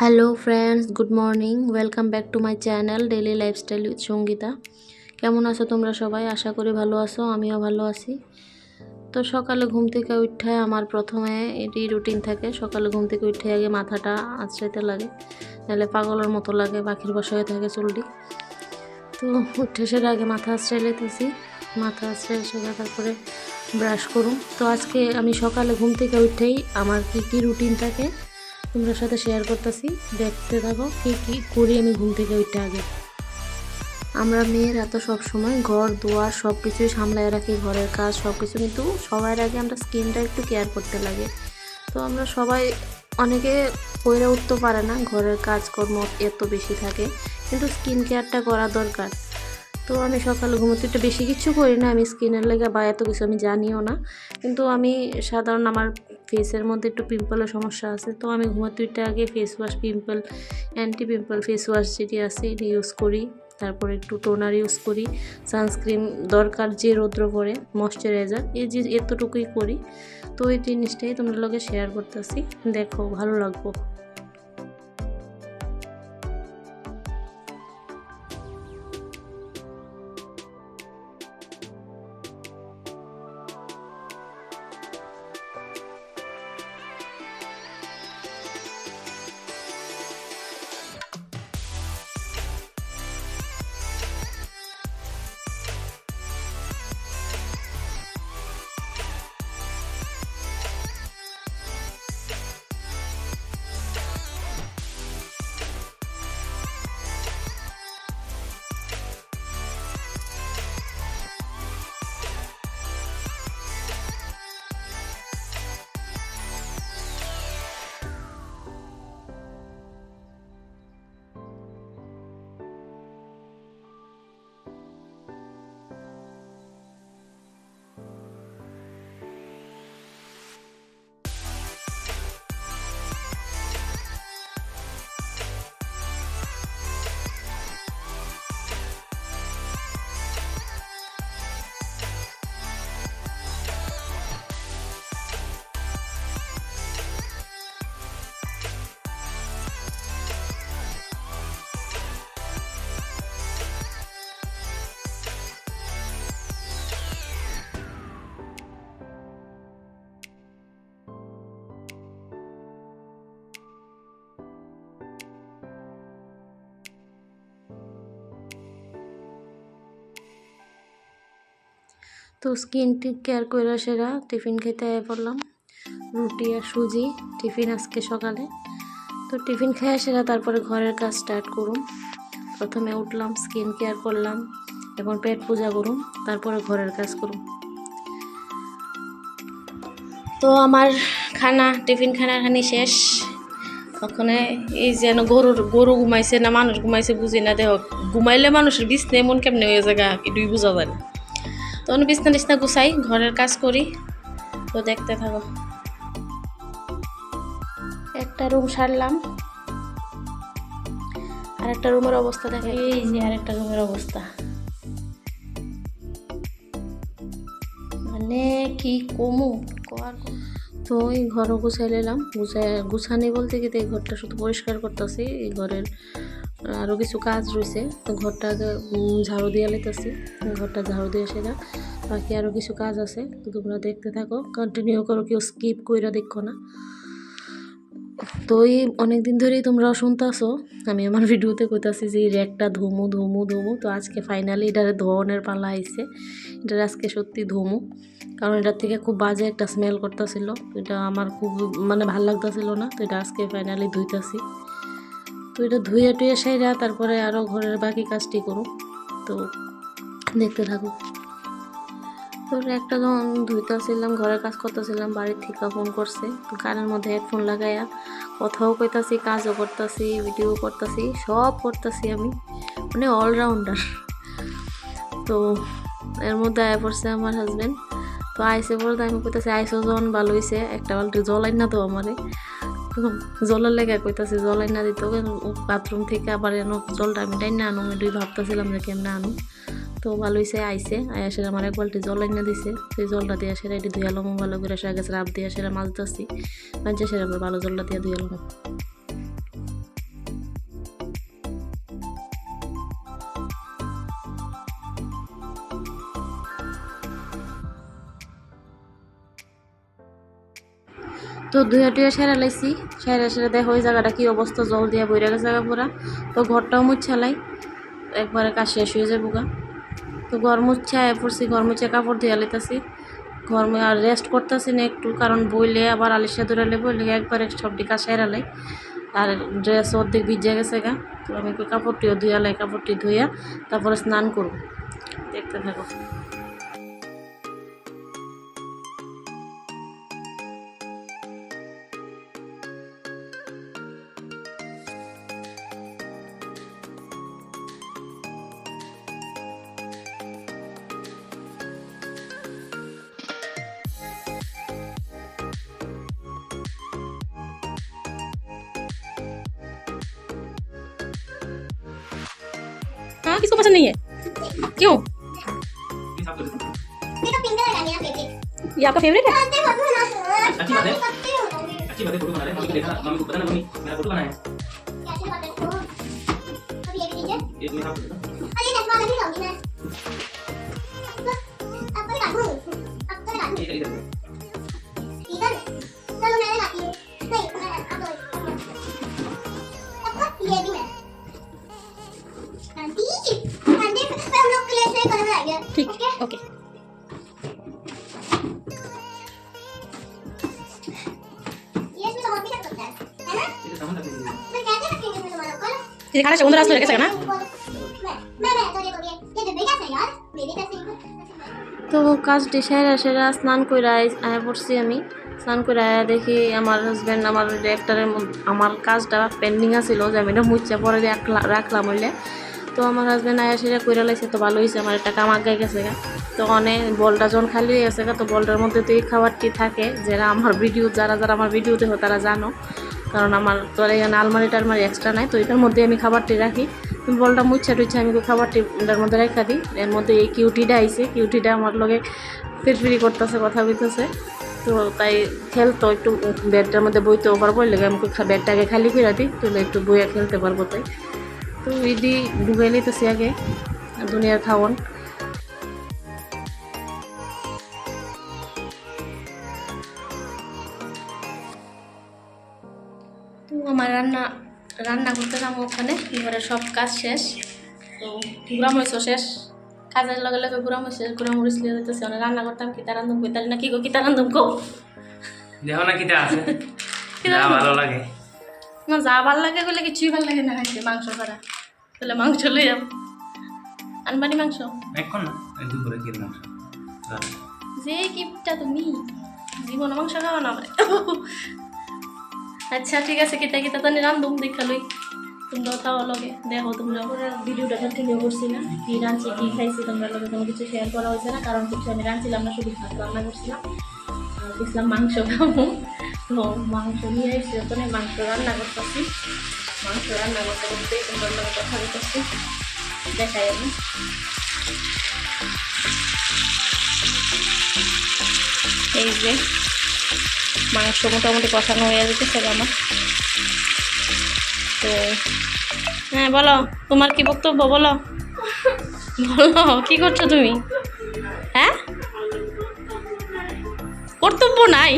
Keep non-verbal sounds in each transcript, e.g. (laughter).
Hello friends good morning welcome back to my channel daily lifestyle with Sangeeta কেমন আছো তোমরা সবাই? আশা করি ভালো আছো, আমিও ভালো আছি। তো সকালে ঘুম থেকে উঠে আমার প্রথমে এটি রুটিন থাকে। সকালে ঘুম থেকে উঠে আগে মাথাটা আঁচড়াইতে লাগে, নাহলে পাগলের মতো লাগে, পাখির বসা হয়ে থাকে চুলটি। তো উঠে সেটা আগে মাথা আঁচড়াই লেতেছি মাথা আঁচড়াই সেটা তারপরে ব্রাশ করুন। তো আজকে আমি সকালে ঘুম থেকে উঠেই আমার কী কী রুটিন থাকে তোমরা সাথে শেয়ার করতেছি। দেখতে থাকো কি কি করি আমি ঘুম থেকে ওইটা আগে। আমরা মেয়েরা তো সবসময় ঘর, দুয়ার সব কিছুই সামলায় রাখি, ঘরের কাজ সব কিছু কিন্তু সবার আগে আমরা স্কিনটা একটু কেয়ার করতে লাগে। তো আমরা সবাই অনেকে কইরা উঠতে পারে না, ঘরের কাজকর্ম এত বেশি থাকে। কিন্তু স্কিন কেয়ারটা করা দরকার। তো আমি সকালে ঘুমোতে একটু বেশি কিছু করি না। আমি স্কিনের লেগে বা এত কিছু আমি জানিও না। কিন্তু আমি সাধারণ আমার ফেসের মধ্যে একটু পিম্পলের সমস্যা আছে। তো আমি ঘুমাতে উঠতে আগে face wash pimple anti pimple face wash যেটি আছে এটি ইউজ করি। তারপরে একটু টোনার ইউজ করি। সানস্ক্রিন দরকার যে রৌদ্র পড়ে ময়শ্চারাইজার এই যে এতটুকুই করি। তো এই জিনিসটাই তোমাদের লোকে শেয়ার করতেছি। দেখো, ভালো লাগবো। তো স্কিন কেয়ার করে সেরা, টিফিন খেতে পড়লাম। রুটি আর সুজি, টিফিন আজকে সকালে। তো টিফিন খেয়ে সেরা, তারপরে ঘরের কাজ স্টার্ট করুন প্রথমে উঠলাম স্কিন কেয়ার করলাম এখন পেট পূজা করুন তারপরে ঘরের কাজ করুন তো আমার খানা, টিফিন খানা খানি শেষ। ওখানে এই যেন গরুর, গরু ঘুমাইছে না মানুষ ঘুমাইছে বুঝি না। দেখ ঘুমাইলে মানুষের বিছনে এমন কেমনে হয়ে যায় এটুই বোঝা যায় না। তো আমি বিছনা টিছনা গুছাই ঘরের কাজ করি। তো দেখতে থাকো। একটা রুম সারলাম। আর একটা রুমের অবস্থা দেখে। এই যে আরেকটা রুমের অবস্থা। মানে কি কমু? কর তো এই ঘরও গুছাই নিলাম। গুছাই গুছানি বলতে কি এই ঘরটা শুধু পরিষ্কার করতেছি। এই ঘরের আরও কিছু কাজ রয়েছে তো ঘরটা ঝাড়ু দিয়ে লেতেছি ঘরটা ঝাড়ু দিয়ে সেটা বাকি আরও কিছু কাজ আছে, তো তোমরা দেখতে থাকো। কন্টিনিউ করো কেউ স্কিপ কইরা দেখো না। তো এই অনেক দিন ধরেই তোমরা শুনতেছো, আমি আমার ভিডিওতে কইতাছি যে র্যাকটা ধুমু ধুমু ধুমু। তো আজকে ফাইনালি এটার ধোয়ানোর পালা আইছে এটার আজকে সত্যি ধুমু। কারণ এটার থেকে খুব বাজে একটা স্মেল করতেছিল এটা আমার খুব মানে ভালো লাগতেছিল না। তো এটা আজকে ফাইনালি ধুইতাছি। তো এটা ধুয়ে টুয়ে সেরা তারপরে আরও ঘরের বাকি কাজটি করুক তো দেখতে থাকুক তো একটা যখন ধুইতেছিলাম, ঘরের কাজ করতেছিলাম, বাড়ির থেকে ফোন করছে, কানের মধ্যে হেডফোন লাগাইয়া কথাও কইতাছি, কাজও করতেছি ভিডিও করতেছি, সব করতেছি আমি মানে অলরাউন্ডার তো এর মধ্যে আয়া পড়ছে আমার হাজব্যান্ড তো আইসে বলতে আমি কইতাছি আইসো যখন ভালো হয়েছে একটা বালতি জল না তো আমারে। (laughs) জলের লেগে কইতাছি, জল আইনা না দিত বাথরুম থেকে আবার এনো জলটা আমি টাইন না আনো দুই ভাবতেছিলাম যে কেমনে আনো। তো ভালো হয়েছে আইসে আয়া সেরা আমার এক বালটি জল আইনা দিছে। সেই জলটা দিয়ে সেরা এটি ধুয়ালাম ভালো করে সেরা গেছে, রাব দিয়ে সেরা মাছ ধরছি। মাঝে সেরা আমরা ভালো জলটা দিয়ে ধুয়ালাম তো ধুয়ে টুয়ে সেরা লাইছি। সেরা সেরা দেখো ওই জায়গাটা কি অবস্থা, জল দিয়ে বইরা গেছে জায়গা পুরা। তো ঘরটাও মুছালাই একবারে কাজ শেষ হয়ে যাব গা। তো ঘর মুছায় পড়ছি, ঘর মুছে কাপড় দিয়ে লাইতাছি। ঘর আর রেস্ট করতেছি না একটু, কারণ বইলে আবার আলিশা দৌড়ালে বইলে একবারে সবটি কাজ সেরালাই আর ড্রেস অর্ধেক ভিজে গেছে গা, তো আমি কাপড়টিও ধুয়ালাই কাপড়টি ধুইয়া তারপরে স্নান করব। দেখতে থাকো। हाँ किसको पसंद नहीं है? क्यों? ये आपका फेवरेट है? अच्छी बात है। अच्छी बात है फ़ोटो बना रहे हैं मम्मी देखा मम्मी को पता ना मम्मी मेरा फ़ोटो बनाया है एक मेरा फ़ोटो अरे चश्मा लगी होगी ना अब तो अब तो काटूं इधर 이제 가라시 오늘 하스로 이렇게 되나? তো কাজটি সেরা সেরা স্নান করে আয়া পড়ছি আমি। স্নান করে আয়া দেখি আমার হাজব্যান্ড আমার একটারের আমার কাজটা পেন্ডিং আছিল, যে আমি এটা মুচ্ছা পরে রাখলাম হইলে। তো আমার হাজব্যান্ড আয়া সেরা কইরা লাগছে তো ভালো হয়েছে আমার একটা কাম আগায় গেছে তো অনেক বলটা জন খালি হয়ে গেছে তো বলটার মধ্যে তো এই খাবারটি থাকে যারা আমার ভিডিও যারা যারা আমার ভিডিও দেখো, তারা জানো। কারণ আমার তো আর এখানে আলমারি টালমারি এক্সট্রা নাই, তো এটার মধ্যে আমি খাবারটি রাখি। বলটা মুচ্ছা টুচ্ছা আমি খাবারটি এটার মধ্যে রেখা দিই। এর মধ্যে এই কিউটিটা আইসে কিউটিটা আমার লগে ফিরফিরি করতেছে, কথা বলতেছে। তো তাই খেলতো একটু বেডটার মধ্যে বইতেও পারব লেগে আমি বেডটাকে খালি করে দিই তাহলে একটু বইয়া খেলতে পারব তাই। তো ইদি ডুবে নিতেছি আগে, দুনিয়ার খাওয়ান। তো আমার রান্না রান্না করতে যাব ওখানে। ঘরের সব কাজ শেষ। তো গুড়া মরিচও শেষ। কাজের লগে লগে গুড়া মরিচ গুড়া মরিচ লিয়ে যেতেছে অনেক রান্না করতাম কিতা রান্ধুম কইতালি না কি গো কিতা রান্ধুম কো দেখো না কিটা আছে? (laughs) ভালো লাগে। আমার যা ভালো লাগে বলে কিছুই ভালো লাগে না খাইতে মাংস ছাড়া। তাহলে মাংস লই যাম আনবানি মাংস? এখন না দুপুরে কি মাংস। যে গিফটটা তুমি। জীবন মাংস খাওয়া না আমার আচ্ছা ঠিক আছে কিতা কিতা তো রান্ধুম দেখা লই তোমরাও তাও লগে, দেখো তোমরা। ভিডিওটা কন্টিনিউ করছি না, কি রাঁধছি কি খাইছি, তোমরা লগে কোনো কিছু শেয়ার করা হয়েছে না, কারণ কিছু আমি রাঁধছিলাম না, শুধু ভাত রান্না করছিলাম। আর দেখলাম মাংস খাব। তো মাংস নিয়ে এসে ওখানে মাংস রান্না করতেছি। মাংস রান্না করতে করতে তোমরা লগে কথা বলতেছি। দেখাই আমি। এই যে মাংস মোটামুটি কষানো হয়ে যেতেছে আমার। তো হ্যাঁ বলো, তোমার কি বক্তব্য, বলো। বলো, কি করছ তুমি? হ্যাঁ? কর্তব্য নাই।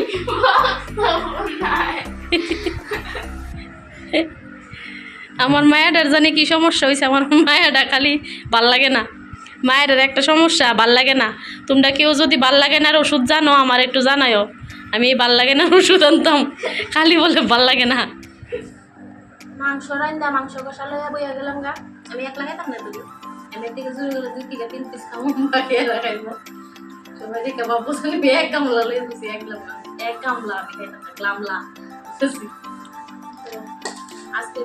আমার মায়াটার জানি কি সমস্যা হয়েছে আমার মায়াটা খালি ভালো লাগে না। মায়ের একটা সমস্যা, ভালো লাগে না। তোমরা কেউ যদি ভালো লাগে না আর ওষুধ জানো, আমার একটু জানায়ও। আমি এই ভালো লাগে না, ওষুধ আনতাম। খালি বলে ভালো লাগে না। মাংস মাংস আমি দুই এক গামলা এক এক গামলা গামলা।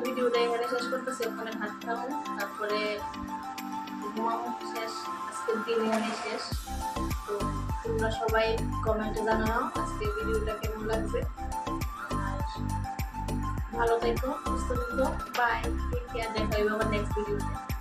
ভিডিওটা এখানে শেষ করতেছি, ওখানে ভাত খাব, তারপরে ঘুমাবো, শেষ। আজকের দিন এখানে শেষ। তোমরা সবাই কমেন্টে জানাও আজকে ভিডিওটা কেমন লাগছে। আর ভালো থেকো, সুস্থ থেকো বাই টেক কেয়ার দেখা হবে আমার নেক্সট ভিডিওতে